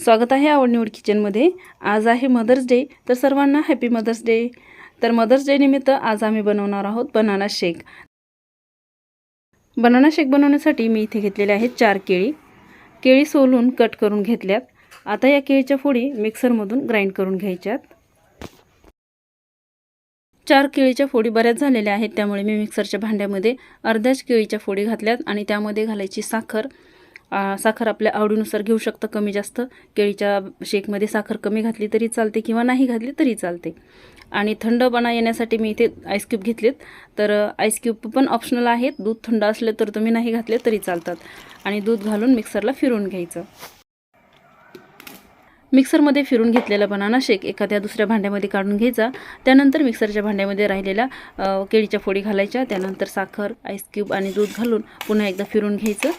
स्वागत आहे आवडनिवड किचनमध्ये. आज आहे मदर्स डे तर सर्वांना हॅपी मदर्स डे तर मदर्स डे निमित्त आज आम्ही बनवणार आहोत बनाना शेक. बनाना शेक बनवण्यासाठी मी इथे घेतलेले आहेत चार केळी. केळी सोलून कट करून घेतल्यात. आता या केळीच्या फोडी मिक्सरमधून ग्राइंड करून घ्यायच्यात. चार केळीच्या फोडी बऱ्याच झालेल्या आहेत त्यामुळे मी मिक्सरच्या भांड्यामध्ये अर्ध्याच केळीच्या फोडी घातल्यात आणि त्यामध्ये घालायची साखर साखर आपल्या आवडीनुसार घेऊ शकतं कमी जास्त. केळीच्या शेकमध्ये साखर कमी घातली तरी चालते किंवा नाही घातली तरी चालते. आणि थंडपणा येण्यासाठी मी इथे आईस क्यूब घेतलेत. तर आईस क्यूब पण ऑप्शनल आहेत. दूध थंड असले तर तुम्ही नाही घातले तरी चालतात. आणि दूध घालून मिक्सरला फिरून घ्यायचं. मिक्सरमध्ये फिरून घेतलेला बनाना शेक एखाद्या दुसऱ्या भांड्यामध्ये काढून घ्यायचा. त्यानंतर मिक्सरच्या भांड्यामध्ये राहिलेल्या केळीच्या फोडी घालायच्या. त्यानंतर साखर आईस क्यूब आणि दूध घालून पुन्हा एकदा फिरून घ्यायचं.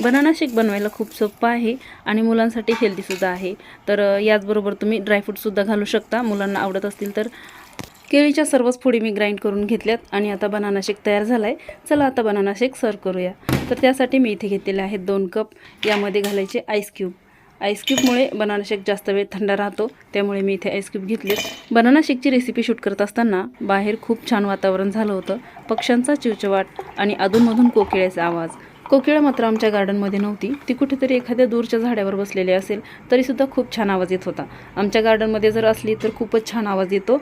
बनाना शेक बनवायला खूप सोपं आहे आणि मुलांसाठी हेल्दीसुद्धा आहे. तर याचबरोबर तुम्ही ड्रायफ्रूटसुद्धा घालू शकता. मुलांना आवडत असतील तर केळीच्या सर्वच फोडी मी ग्राइंड करून घेतल्यात आणि आता बनाना शेक तयार झाला आहे चला आता बनाना शेक सर्व करूया. तर त्यासाठी मी इथे घेतलेले आहेत दोन कप यामध्ये घालायचे आईस क्यूब आईस क्यूबमुळे बनाना शेक जास्त वेळ थंड राहतो. त्यामुळे मी इथे आईस क्यूब बनाना शेकची रेसिपी शूट करत असताना बाहेर खूप छान वातावरण झालं होतं. पक्ष्यांचा चिवचिवाट आणि अधूनमधून कोकिळ्याचा आवाज. कोकिळा मात्र आमच्या गार्डनमध्ये नव्हती. ती कुठेतरी एखाद्या दूरच्या झाडावर बसलेली असेल तरीसुद्धा खूप छान आवाज येत होता. आमच्या गार्डनमध्ये जर असली तर खूपच छान आवाज येतो.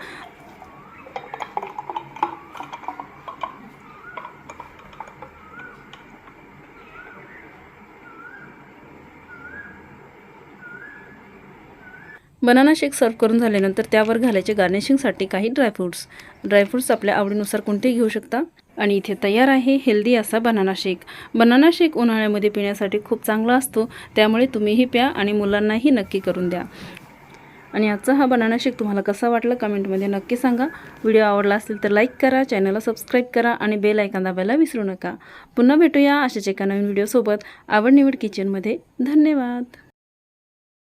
बनाना शेक सर्व करून झाल्यानंतर त्यावर घालायचे गार्निशिंगसाठी काही ड्रायफ्रूट्स ड्रायफ्रूट्स आपल्या आवडीनुसार कोणतेही घेऊ शकता. आणि इथे तयार आहे हेल्दी असा बनाना शेक. बनाना शेक उन्हाळ्यामध्ये पिण्यासाठी खूप चांगला असतो त्यामुळे तुम्हीही प्या आणि मुलांनाही नक्की करून द्या. आणि आजचा हा बनाना शेक तुम्हाला कसा वाटला कमेंटमध्ये नक्की सांगा. व्हिडिओ आवडला असेल तर लाईक करा चॅनलला सबस्क्राईब करा आणि बेल ऐकन दाबायला विसरू नका. पुन्हा भेटूया अशाच एका नवीन व्हिडिओसोबत. आवड निवड किचनमध्ये धन्यवाद.